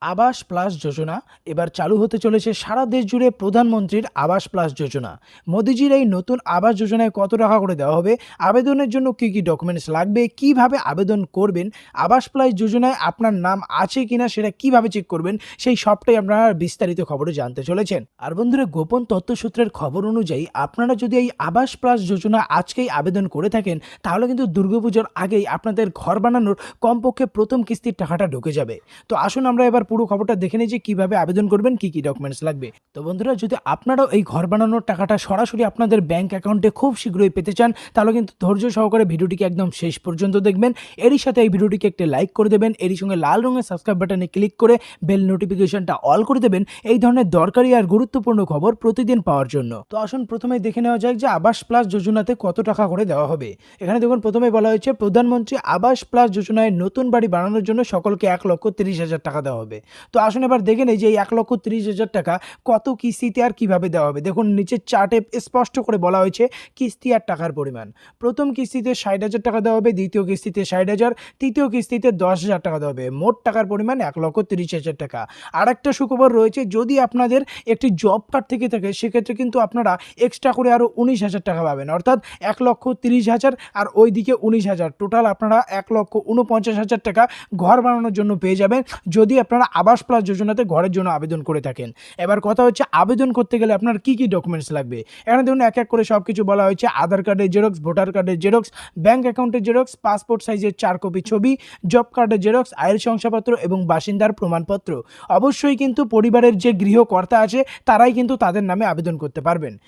Awas plus Yojana এবার চালু হতে চলেছে সারা দেশ জুড়ে প্রধানমন্ত্রীর আবাস প্লাস যোজনা। মোদিজির এই নতুন আবাস যোজনায় কত টাকা করে দেওয়া হবে? আবেদনের জন্য কী কী ডকুমেন্টস লাগবে? কীভাবে আবেদন করবেন? আবাস প্লাস যোজনায় আপনার নাম আছে কিনা সেটা কীভাবে চেক করবেন? সেই সবটাই আপনারা বিস্তারিত খবরে জানতে চলেছেন। আর বন্ধুরা, গোপন তথ্যসূত্রের খবর অনুযায়ী আপনারা যদি এই আবাস প্লাস যোজনা আজকেই আবেদন করে থাকেন, তাহলে কিন্তু দুর্গাপুজোর আগেই আপনাদের ঘর বানানোর কমপক্ষে প্রথম কিস্তির টাকাটা ঢুকে যাবে। তো আসুন আমরা এবার পুরো খবরটা দেখে নিই যে কীভাবে আবেদন করবেন, কি কি ডকুমেন্টস লাগবে। তো বন্ধুরা, যদি আপনারাও এই ঘর বানানোর টাকাটা সরাসরি আপনাদের ব্যাংক অ্যাকাউন্টে খুব শীঘ্রই পেতে চান, তাহলে কিন্তু ধৈর্য সহকারে ভিডিওটিকে একদম শেষ পর্যন্ত দেখবেন। এরই সাথে এই ভিডিওটিকে একটি লাইক করে দেবেন, এরই সঙ্গে লাল রঙের সাবস্ক্রাইব বাটনে ক্লিক করে বেল নোটিফিকেশনটা অল করে দেবেন, এই ধরনের দরকারি আর গুরুত্বপূর্ণ খবর প্রতিদিন পাওয়ার জন্য। তো আসুন প্রথমে দেখে নেওয়া যাক যে আবাস প্লাস যোজনাতে কত টাকা করে দেওয়া হবে। এখানে দেখুন প্রথমে বলা হয়েছে, প্রধানমন্ত্রী আবাস প্লাস যোজনায় নতুন বাড়ি বানানোর জন্য সকলকে এক লক্ষ তিরিশ হাজার টাকা দেওয়া হবে। তো আসুন এবার দেখে নেই যে এই এক লক্ষ তিরিশ হাজার টাকা কত কিস্তিতে আর কীভাবে দেওয়া হবে। দেখুন, নিচের চার্টে স্পষ্ট করে বলা হয়েছে কিস্তি আর টাকার পরিমাণ। প্রথম কিস্তিতে ষাট হাজার টাকা দেওয়া হবে, দ্বিতীয় কিস্তিতে ষাট হাজার, তৃতীয় কিস্তিতে দশ হাজার টাকা দেওয়া হবে। মোট টাকার পরিমাণ এক লক্ষ তিরিশ হাজার টাকা। আর একটা সুখবর রয়েছে, যদি আপনাদের একটি জব কার্ড থেকে থাকে, সেক্ষেত্রে কিন্তু আপনারা এক্সট্রা করে আরও উনিশ হাজার টাকা পাবেন। অর্থাৎ এক লক্ষ তিরিশ হাজার আর ওই দিকে উনিশ হাজার। টোটাল আপনারা এক লক্ষ উনপঞ্চাশ হাজার টাকা ঘর বানানোর জন্য পেয়ে যাবেন। যদি আপনারা আবাস প্লাস যোজনাতে ঘরের জন্য আবেদন করে থাকেন। এবার কথা হচ্ছে, আবেদন করতে গেলে আপনার কি কি ডকুমেন্টস লাগবে? এখানে দেখুন, এক এক করে সব কিছু বলা হয়েছে। আধার কার্ডের জেরক্স ভোটার কার্ডের জেরক্স ব্যাঙ্ক অ্যাকাউন্টের জেরক্স পাসপোর্ট সাইজের চার কপি ছবি জব কার্ডের জেরক্স আয়ের শংসাপত্র এবং বাসিন্দার প্রমাণপত্র। অবশ্যই কিন্তু পরিবারের যে গৃহকর্তা আছে, তারাই কিন্তু তাদের নামে আবেদন করতে পারবেন।